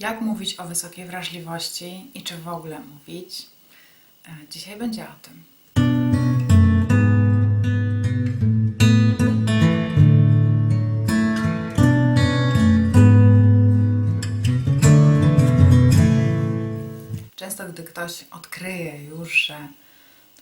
Jak mówić o wysokiej wrażliwości i czy w ogóle mówić? E, Dzisiaj będzie o tym. Często, gdy ktoś odkryje już, że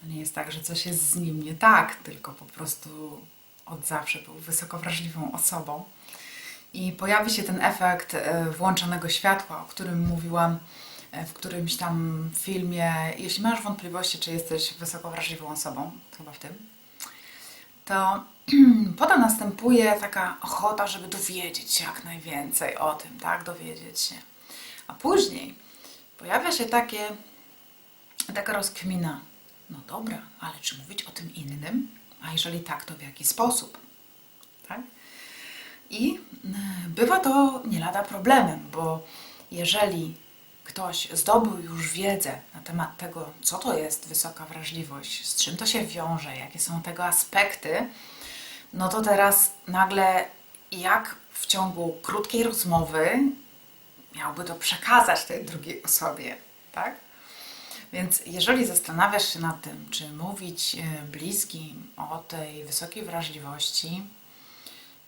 to nie jest tak, że coś jest z nim nie tak, tylko po prostu od zawsze był wysoko wrażliwą osobą, i pojawi się ten efekt e, włączonego światła, o którym mówiłam e, w którymś tam filmie. Jeśli masz wątpliwości, czy jesteś wysoko wrażliwą osobą, chyba w tym, to potem następuje taka ochota, żeby dowiedzieć się jak najwięcej o tym, tak? Dowiedzieć się. A później pojawia się takie, taka rozkmina. No dobra, ale czy mówić o tym innym? A jeżeli tak, to w jaki sposób? Tak? I y, bywa to nie lada problemem, bo jeżeli ktoś zdobył już wiedzę na temat tego, co to jest wysoka wrażliwość, z czym to się wiąże, jakie są tego aspekty, no to teraz nagle jak w ciągu krótkiej rozmowy miałby to przekazać tej drugiej osobie, tak? Więc jeżeli zastanawiasz się nad tym, czy mówić y, bliskim o tej wysokiej wrażliwości,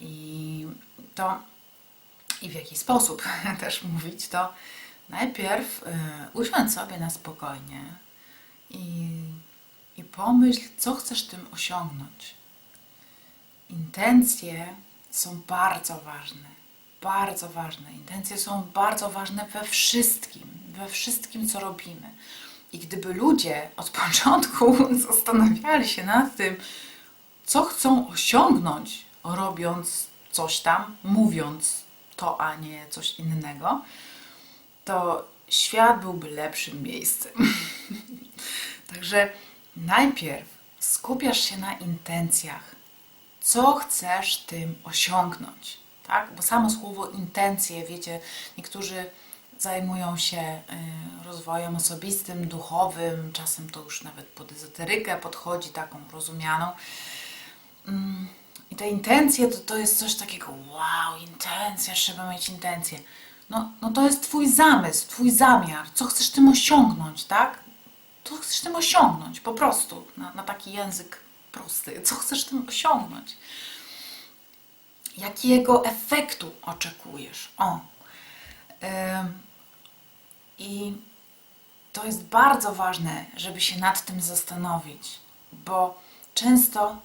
i to i w jaki sposób też mówić, to najpierw y, usiądź sobie na spokojnie i, i pomyśl, co chcesz tym osiągnąć. Intencje są bardzo ważne. Bardzo ważne. Intencje są bardzo ważne we wszystkim, we wszystkim, co robimy. I gdyby ludzie od początku zastanawiali się nad tym, co chcą osiągnąć, robiąc coś tam, mówiąc to, a nie coś innego, to świat byłby lepszym miejscem. Także najpierw skupiasz się na intencjach. Co chcesz tym osiągnąć? Tak? Bo samo słowo intencje, wiecie, niektórzy zajmują się y, rozwojem osobistym, duchowym, czasem to już nawet pod ezoterykę podchodzi, taką rozumianą. I te intencje to, to jest coś takiego, wow, intencja, trzeba mieć intencje. No, no to jest Twój zamysł, Twój zamiar, co chcesz tym osiągnąć, tak? Co chcesz tym osiągnąć, po prostu, na, na taki język prosty. Co chcesz tym osiągnąć? Jakiego efektu oczekujesz? O. I to jest bardzo ważne, żeby się nad tym zastanowić, bo często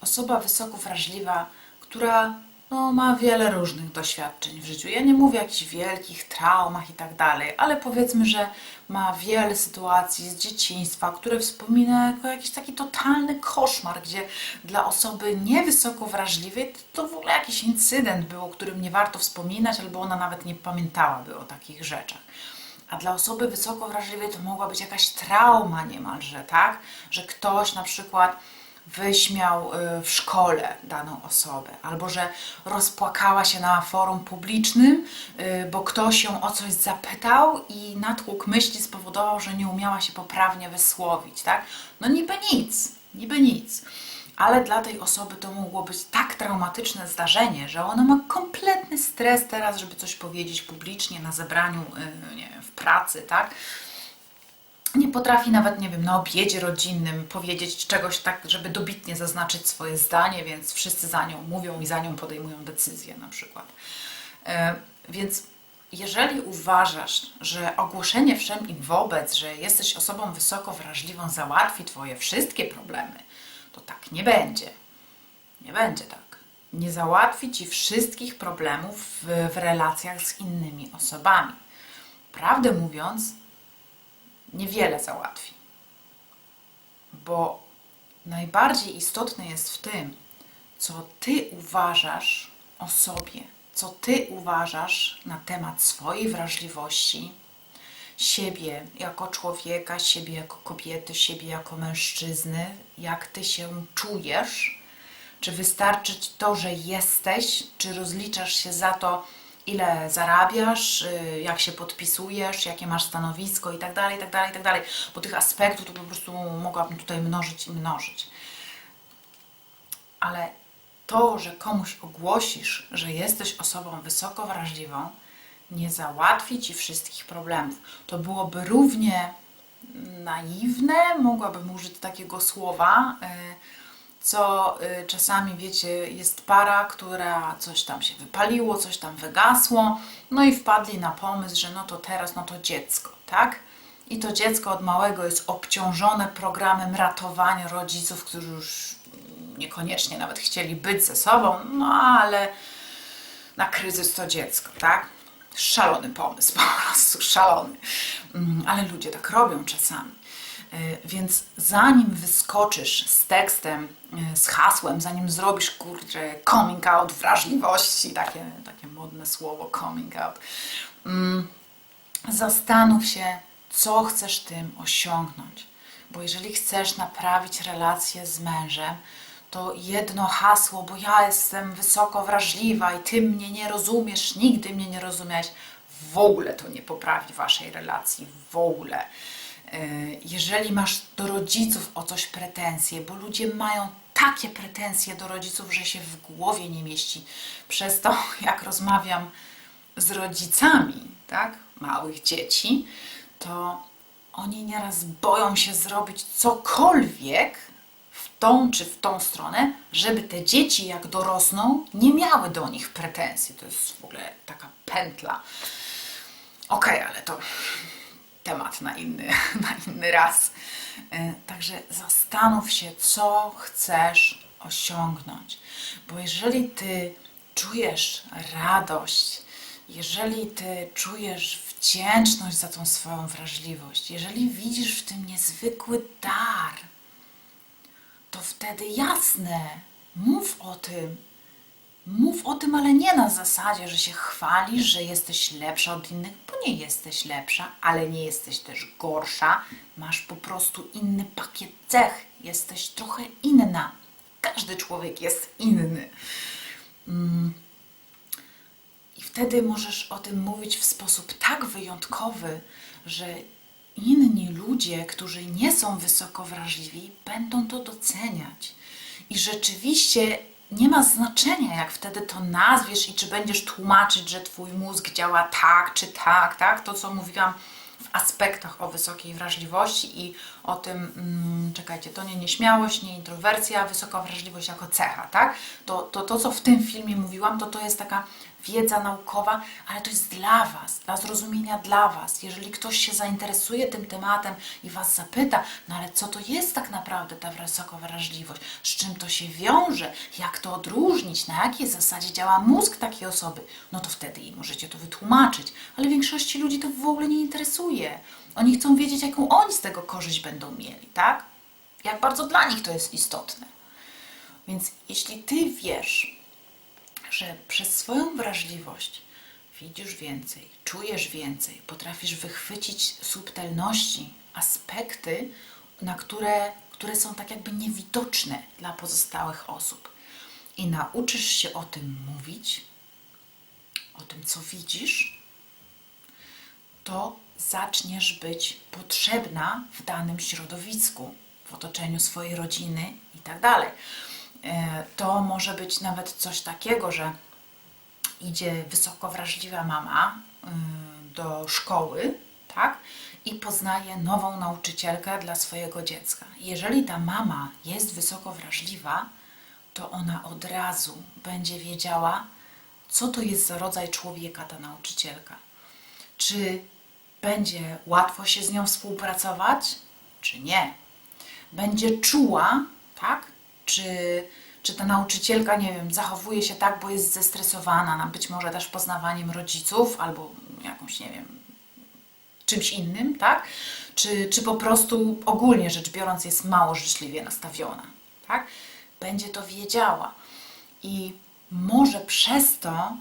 osoba wysoko wrażliwa, która no, ma wiele różnych doświadczeń w życiu. Ja nie mówię o jakichś wielkich traumach i tak dalej, ale powiedzmy, że ma wiele sytuacji z dzieciństwa, które wspomina jako jakiś taki totalny koszmar, gdzie dla osoby niewysoko wrażliwej to w ogóle jakiś incydent był, o którym nie warto wspominać, albo ona nawet nie pamiętałaby o takich rzeczach. A dla osoby wysoko wrażliwej to mogła być jakaś trauma niemalże, tak? Że ktoś na przykład wyśmiał y, w szkole daną osobę, albo że rozpłakała się na forum publicznym, y, bo ktoś ją o coś zapytał i natłok myśli spowodował, że nie umiała się poprawnie wysłowić, tak? No niby nic, niby nic. Ale dla tej osoby to mogło być tak traumatyczne zdarzenie, że ona ma kompletny stres teraz, żeby coś powiedzieć publicznie na zebraniu, y, nie wiem, w pracy, tak? Potrafi nawet, nie wiem, na obiedzie rodzinnym powiedzieć czegoś tak, żeby dobitnie zaznaczyć swoje zdanie, więc wszyscy za nią mówią i za nią podejmują decyzje na przykład. E, więc jeżeli uważasz, że ogłoszenie wszem i wobec, że jesteś osobą wysoko wrażliwą, załatwi Twoje wszystkie problemy, to tak nie będzie. Nie będzie tak. Nie załatwi Ci wszystkich problemów w, w relacjach z innymi osobami. Prawdę mówiąc, niewiele załatwi. Bo najbardziej istotne jest w tym, co ty uważasz o sobie, co ty uważasz na temat swojej wrażliwości, siebie jako człowieka, siebie jako kobiety, siebie jako mężczyzny, jak ty się czujesz. Czy wystarczy to, że jesteś, czy rozliczasz się za to, ile zarabiasz, y, jak się podpisujesz, jakie masz stanowisko i tak dalej, i tak dalej, i tak dalej. Bo tych aspektów to po prostu mogłabym tutaj mnożyć i mnożyć. Ale to, że komuś ogłosisz, że jesteś osobą wysoko wrażliwą, nie załatwi ci wszystkich problemów. To byłoby równie naiwne, mogłabym użyć takiego słowa, y, co y, czasami, wiecie, jest para, która coś tam się wypaliło, coś tam wygasło, no i wpadli na pomysł, że no to teraz, no to dziecko, tak? I to dziecko od małego jest obciążone programem ratowania rodziców, którzy już niekoniecznie nawet chcieli być ze sobą, no ale na kryzys to dziecko, tak? Szalony pomysł, po prostu szalony. Mm, Ale ludzie tak robią czasami. Y, Więc zanim wyskoczysz z tekstem, y, z hasłem, zanim zrobisz kurczę coming out wrażliwości, takie, takie modne słowo coming out, mm, zastanów się, co chcesz tym osiągnąć. Bo jeżeli chcesz naprawić relację z mężem, to jedno hasło, bo ja jestem wysoko wrażliwa i ty mnie nie rozumiesz, nigdy mnie nie rozumiałeś, w ogóle to nie poprawi waszej relacji, w ogóle. Yy, Jeżeli masz do rodziców o coś pretensje, bo ludzie mają takie pretensje do rodziców, że się w głowie nie mieści. Przez to, jak rozmawiam z rodzicami, tak, małych dzieci, to oni nieraz boją się zrobić cokolwiek w tą czy w tą stronę, żeby te dzieci, jak dorosną, nie miały do nich pretensji. To jest w ogóle taka pętla. Okej, ale to temat na inny, na inny raz. E, Także zastanów się, co chcesz osiągnąć. Bo jeżeli ty czujesz radość, jeżeli ty czujesz wdzięczność za tą swoją wrażliwość, jeżeli widzisz w tym niezwykły dar, to wtedy jasne, mów o tym. Mów o tym, ale nie na zasadzie, że się chwalisz, że jesteś lepsza od innych, bo nie jesteś lepsza, ale nie jesteś też gorsza. Masz po prostu inny pakiet cech, jesteś trochę inna. Każdy człowiek jest inny. Mm. I wtedy możesz o tym mówić w sposób tak wyjątkowy, że inni ludzie, którzy nie są wysoko wrażliwi, będą to doceniać. I rzeczywiście nie ma znaczenia, jak wtedy to nazwiesz i czy będziesz tłumaczyć, że twój mózg działa tak czy tak, tak? To, co mówiłam w aspektach o wysokiej wrażliwości i o tym, mm, czekajcie, to nie nieśmiałość, nie introwersja, wysoka wrażliwość jako cecha, tak? To, to, to, co w tym filmie mówiłam, to to jest taka wiedza naukowa, ale to jest dla Was, dla zrozumienia dla Was. Jeżeli ktoś się zainteresuje tym tematem i Was zapyta, no ale co to jest tak naprawdę ta wysoka wrażliwość, z czym to się wiąże, jak to odróżnić, na jakiej zasadzie działa mózg takiej osoby, no to wtedy im możecie to wytłumaczyć. Ale większości ludzi to w ogóle nie interesuje. Oni chcą wiedzieć, jaką oni z tego korzyść będą mieli, tak? Jak bardzo dla nich to jest istotne. Więc jeśli Ty wiesz, że przez swoją wrażliwość widzisz więcej, czujesz więcej, potrafisz wychwycić subtelności, aspekty, na które, które są tak jakby niewidoczne dla pozostałych osób. I nauczysz się o tym mówić, o tym, co widzisz, to zaczniesz być potrzebna w danym środowisku, w otoczeniu swojej rodziny i tak To może być nawet coś takiego, że idzie wysoko wrażliwa mama y, do szkoły, tak? I poznaje nową nauczycielkę dla swojego dziecka. Jeżeli ta mama jest wysoko wrażliwa, to ona od razu będzie wiedziała, co to jest za rodzaj człowieka ta nauczycielka. Czy będzie łatwo się z nią współpracować, czy nie? Będzie czuła, tak? Czy, czy ta nauczycielka, nie wiem, zachowuje się tak, bo jest zestresowana, na być może też poznawaniem rodziców albo jakąś, nie wiem, czymś innym, tak? Czy, czy po prostu ogólnie rzecz biorąc jest mało życzliwie nastawiona, tak? Będzie to wiedziała i może przez to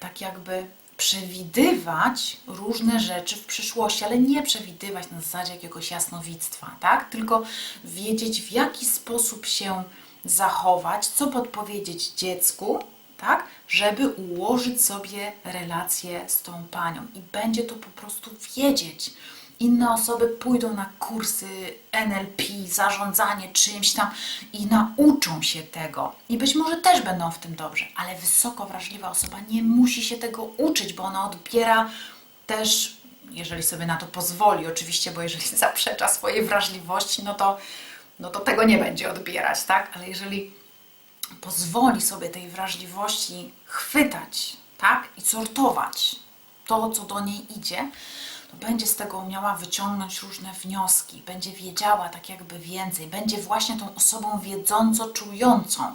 tak jakby przewidywać różne rzeczy w przyszłości, ale nie przewidywać na zasadzie jakiegoś jasnowictwa, tak? Tylko wiedzieć w jaki sposób się zachować, co podpowiedzieć dziecku, tak? Żeby ułożyć sobie relację z tą panią i będzie to po prostu wiedzieć. Inne osoby pójdą na kursy NLP, zarządzanie czymś tam i nauczą się tego. I być może też będą w tym dobrze, ale wysoko wrażliwa osoba nie musi się tego uczyć, bo ona odbiera też, jeżeli sobie na to pozwoli, oczywiście, bo jeżeli zaprzecza swojej wrażliwości, no to, no to tego nie będzie odbierać, tak? Ale jeżeli pozwoli sobie tej wrażliwości chwytać, tak? I sortować to, co do niej idzie, to będzie z tego umiała wyciągnąć różne wnioski, będzie wiedziała tak jakby więcej, będzie właśnie tą osobą wiedząco czującą,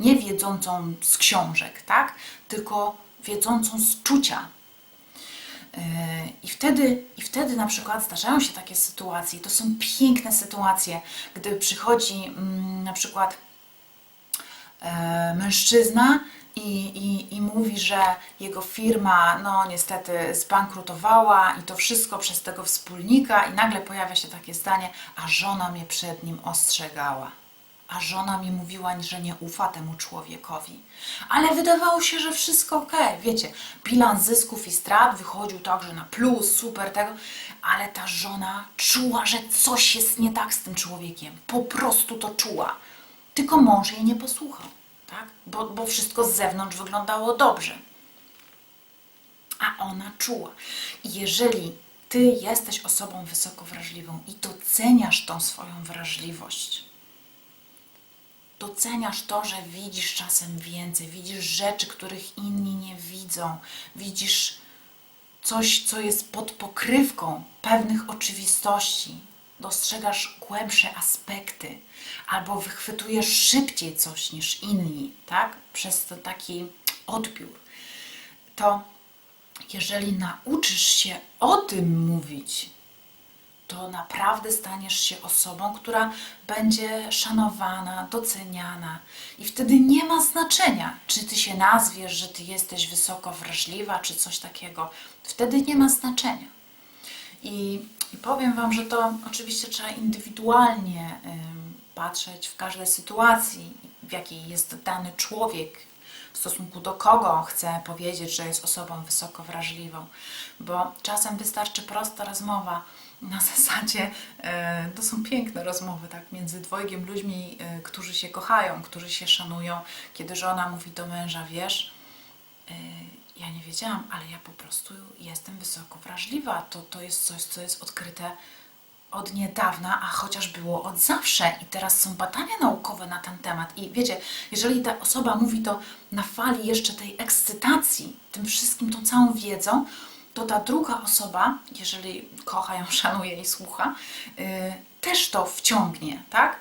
nie wiedzącą z książek, tak? Tylko wiedzącą z czucia. Yy, I wtedy, I wtedy na przykład zdarzają się takie sytuacje, to są piękne sytuacje, gdy przychodzi mm, na przykład e, mężczyzna i, i, i mówi, że jego firma no niestety zbankrutowała i to wszystko przez tego wspólnika i nagle pojawia się takie zdanie, a żona mnie przed nim ostrzegała. A żona mi mówiła, że nie ufa temu człowiekowi. Ale wydawało się, że wszystko ok. Wiecie, bilans zysków i strat wychodził także na plus, super tego, ale ta żona czuła, że coś jest nie tak z tym człowiekiem. Po prostu to czuła. Tylko mąż jej nie posłuchał, tak? Bo, bo wszystko z zewnątrz wyglądało dobrze. A ona czuła. I jeżeli ty jesteś osobą wysoko wrażliwą i doceniasz tą swoją wrażliwość, doceniasz to, że widzisz czasem więcej, widzisz rzeczy, których inni nie widzą, widzisz coś, co jest pod pokrywką pewnych oczywistości, dostrzegasz głębsze aspekty, albo wychwytujesz szybciej coś niż inni, tak? Przez to taki odbiór. To jeżeli nauczysz się o tym mówić, to naprawdę staniesz się osobą, która będzie szanowana, doceniana. I wtedy nie ma znaczenia, czy ty się nazwiesz, że ty jesteś wysoko wrażliwa, czy coś takiego. Wtedy nie ma znaczenia. I, i powiem Wam, że to oczywiście trzeba indywidualnie ym, patrzeć w każdej sytuacji, w jakiej jest dany człowiek, w stosunku do kogo chce powiedzieć, że jest osobą wysoko wrażliwą, bo czasem wystarczy prosta rozmowa na zasadzie, e, to są piękne rozmowy, tak, między dwojgiem ludźmi, e, którzy się kochają, którzy się szanują, kiedy żona mówi do męża, wiesz, e, ja nie wiedziałam, ale ja po prostu jestem wysoko wrażliwa, to, to jest coś, co jest odkryte od niedawna, a chociaż było od zawsze. I teraz są badania naukowe na ten temat. I wiecie, jeżeli ta osoba mówi to na fali jeszcze tej ekscytacji, tym wszystkim, tą całą wiedzą, to ta druga osoba, jeżeli kocha ją, szanuje i słucha, yy, też to wciągnie, tak?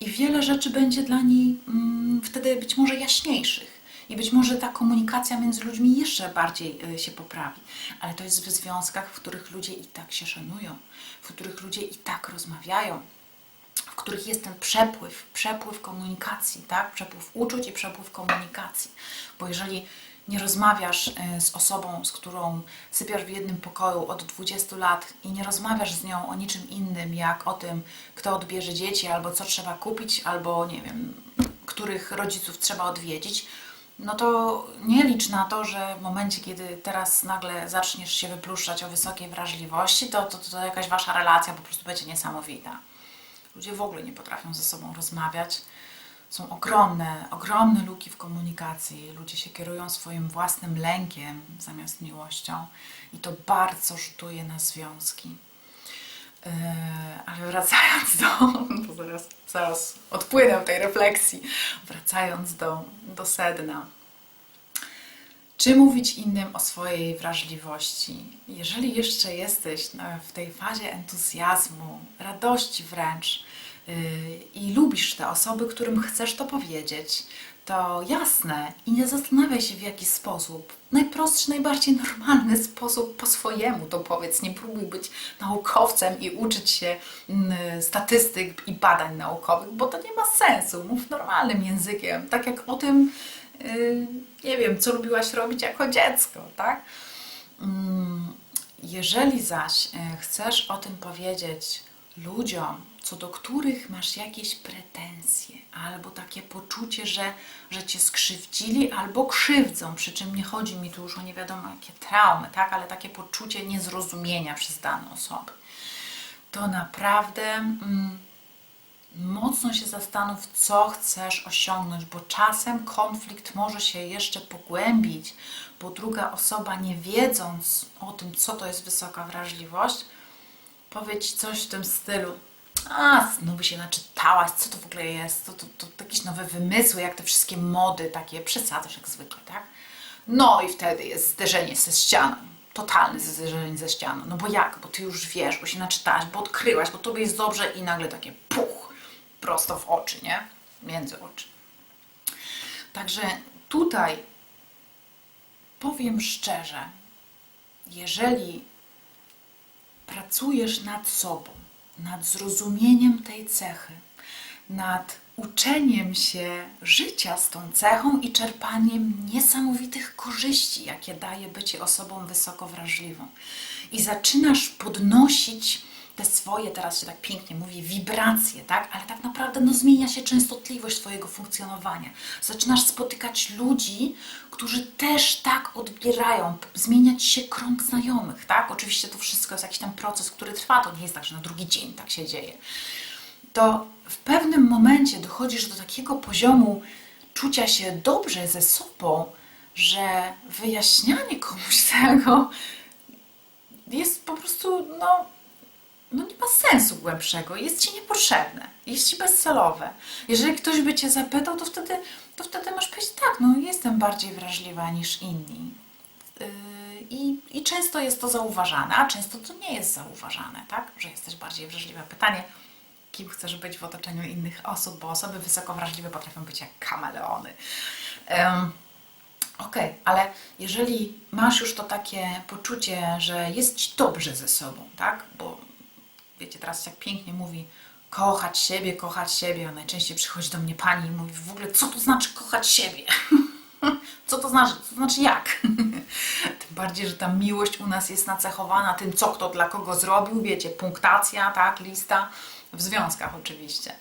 I wiele rzeczy będzie dla niej mm, wtedy być może jaśniejszych. I być może ta komunikacja między ludźmi jeszcze bardziej y, się poprawi. Ale to jest w związkach, w których ludzie i tak się szanują, w których ludzie i tak rozmawiają, w których jest ten przepływ, przepływ komunikacji, tak? Przepływ uczuć i przepływ komunikacji. Bo jeżeli nie rozmawiasz y, z osobą, z którą sypiasz w jednym pokoju od 20 lat i nie rozmawiasz z nią o niczym innym, jak o tym, kto odbierze dzieci, albo co trzeba kupić, albo nie wiem, których rodziców trzeba odwiedzić, no to nie licz na to, że w momencie, kiedy teraz nagle zaczniesz się wypluszczać o wysokiej wrażliwości, to, to, to jakaś wasza relacja po prostu będzie niesamowita. Ludzie w ogóle nie potrafią ze sobą rozmawiać. Są ogromne, ogromne luki w komunikacji. Ludzie się kierują swoim własnym lękiem zamiast miłością i to bardzo rzutuje na związki. Yy, ale wracając do, bo zaraz, zaraz odpłynę tej refleksji, wracając do, do sedna. Czy mówić innym o swojej wrażliwości? Jeżeli jeszcze jesteś w tej fazie entuzjazmu, radości wręcz i lubisz te osoby, którym chcesz to powiedzieć, to jasne i nie zastanawiaj się w jaki sposób. Najprostszy, najbardziej normalny sposób po swojemu to powiedz. Nie próbuj być naukowcem i uczyć się mm, statystyk i badań naukowych, bo to nie ma sensu. Mów normalnym językiem, tak jak o tym, yy, nie wiem, co lubiłaś robić jako dziecko, tak? Mm, jeżeli zaś yy, chcesz o tym powiedzieć ludziom, co do których masz jakieś pretensje, albo takie poczucie, że, że cię skrzywdzili, albo krzywdzą. Przy czym nie chodzi mi tu już o nie wiadomo jakie traumy, tak? ale takie poczucie niezrozumienia przez dane osoby. To naprawdę. Mm, mocno się zastanów, co chcesz osiągnąć, bo czasem konflikt może się jeszcze pogłębić, bo druga osoba, nie wiedząc o tym, co to jest wysoka wrażliwość, powie ci coś w tym stylu. A, znowu się naczytałaś, co to w ogóle jest? To, to, to jakieś nowe wymysły, jak te wszystkie mody takie, przesadzasz jak zwykle, tak? No i wtedy jest zderzenie ze ścianą. Totalne zderzenie ze ścianą. No bo jak? Bo ty już wiesz, bo się naczytałaś, bo odkryłaś, bo tobie jest dobrze i nagle takie puch, prosto w oczy, nie? Między oczy. Także tutaj powiem szczerze, jeżeli pracujesz nad sobą, nad zrozumieniem tej cechy, nad uczeniem się życia z tą cechą i czerpaniem niesamowitych korzyści, jakie daje bycie osobą wysoko wrażliwą. I zaczynasz podnosić te swoje, teraz się tak pięknie mówi, wibracje, tak? Ale tak naprawdę no, zmienia się częstotliwość Twojego funkcjonowania. Zaczynasz spotykać ludzi, którzy też tak odbierają, zmieniać się krąg znajomych, tak? Oczywiście to wszystko jest jakiś tam proces, który trwa, to nie jest tak, że na drugi dzień tak się dzieje. To w pewnym momencie dochodzisz do takiego poziomu czucia się dobrze ze sobą, że wyjaśnianie komuś tego jest po prostu, no, no nie ma sensu głębszego, jest ci niepotrzebne, jest ci bezcelowe. Jeżeli ktoś by cię zapytał, to wtedy, to wtedy masz powiedzieć, tak, no jestem bardziej wrażliwa niż inni. Yy, I, I często jest to zauważane, a często to nie jest zauważane, tak? Że jesteś bardziej wrażliwa. Pytanie, kim chcesz być w otoczeniu innych osób, bo osoby wysoko wrażliwe potrafią być jak kameleony. Um, Okej, okay, ale jeżeli masz już to takie poczucie, że jest ci dobrze ze sobą, tak? Bo wiecie, teraz jak pięknie mówi kochać siebie, kochać siebie, a najczęściej przychodzi do mnie pani i mówi w ogóle, co to znaczy kochać siebie? co to znaczy? Co to znaczy jak? tym bardziej, że ta miłość u nas jest nacechowana tym, co kto dla kogo zrobił, wiecie, punktacja, tak, lista, w związkach oczywiście.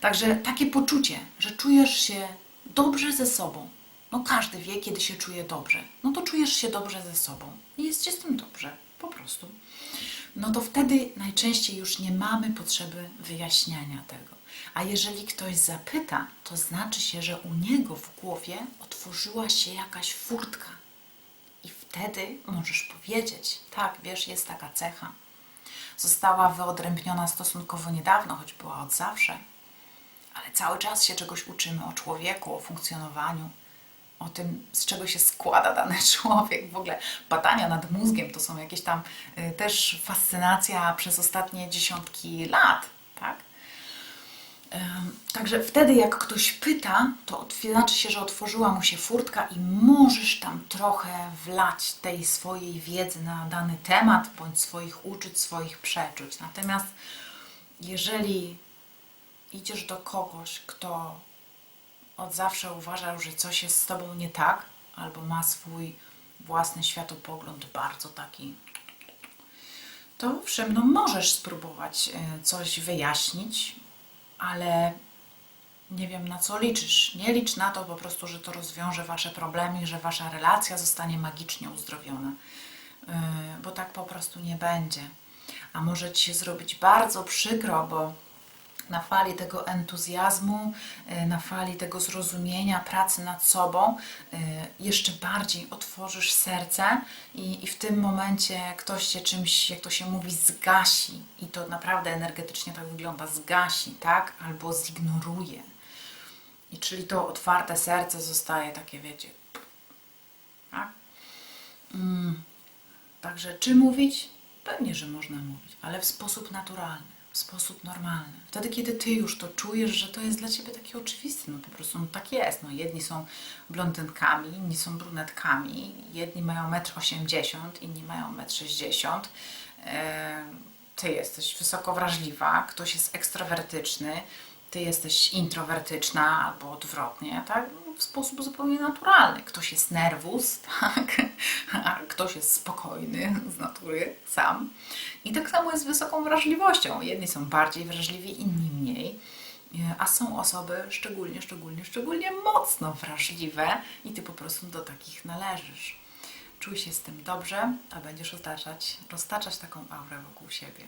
Także takie poczucie, że czujesz się dobrze ze sobą. No każdy wie, kiedy się czuje dobrze. No to czujesz się dobrze ze sobą i jest z tym dobrze, po prostu no to wtedy najczęściej już nie mamy potrzeby wyjaśniania tego. A jeżeli ktoś zapyta, to znaczy się, że u niego w głowie otworzyła się jakaś furtka. I wtedy możesz powiedzieć: Tak, wiesz, jest taka cecha. Została wyodrębniona stosunkowo niedawno, choć była od zawsze, ale cały czas się czegoś uczymy o człowieku, o funkcjonowaniu o tym, z czego się składa dany człowiek. W ogóle badania nad mózgiem to są jakieś tam y, też fascynacja przez ostatnie dziesiątki lat, tak? Także wtedy, jak ktoś pyta, to znaczy się, że otworzyła mu się furtka i możesz tam trochę wlać tej swojej wiedzy na dany temat, bądź swoich uczuć, swoich przeczuć. Natomiast jeżeli idziesz do kogoś, kto od zawsze uważał, że coś jest z tobą nie tak, albo ma swój własny światopogląd bardzo taki, to owszem, no możesz spróbować e, coś wyjaśnić, ale nie wiem na co liczysz. Nie licz na to po prostu, że to rozwiąże wasze problemy że wasza relacja zostanie magicznie uzdrowiona, e, bo tak po prostu nie będzie. A może ci się zrobić bardzo przykro, bo na fali tego entuzjazmu, y, na fali tego zrozumienia, pracy nad sobą, y, jeszcze bardziej otworzysz serce i, i w tym momencie ktoś cię czymś, jak to się mówi, zgasi. I to naprawdę energetycznie tak wygląda, zgasi, tak? Albo zignoruje. I czyli to otwarte serce zostaje takie, wiecie, tak? Mm. Także czy mówić? Pewnie, że można mówić, ale w sposób naturalny w sposób normalny. Wtedy, kiedy ty już to czujesz, że to jest dla ciebie takie oczywiste, no po prostu no tak jest. No, jedni są blondynkami, inni są brunetkami, jedni mają 1,80 m, inni mają 1,60 m. E, ty jesteś wysoko wrażliwa, ktoś jest ekstrawertyczny, ty jesteś introwertyczna albo odwrotnie, tak? W sposób zupełnie naturalny. Ktoś jest nerwus, tak? a ktoś jest spokojny z natury sam. I tak samo jest z wysoką wrażliwością. Jedni są bardziej wrażliwi, inni mniej. A są osoby szczególnie, szczególnie, szczególnie mocno wrażliwe i ty po prostu do takich należysz. Czuj się z tym dobrze, a będziesz roztaczać, roztaczać taką aurę wokół siebie.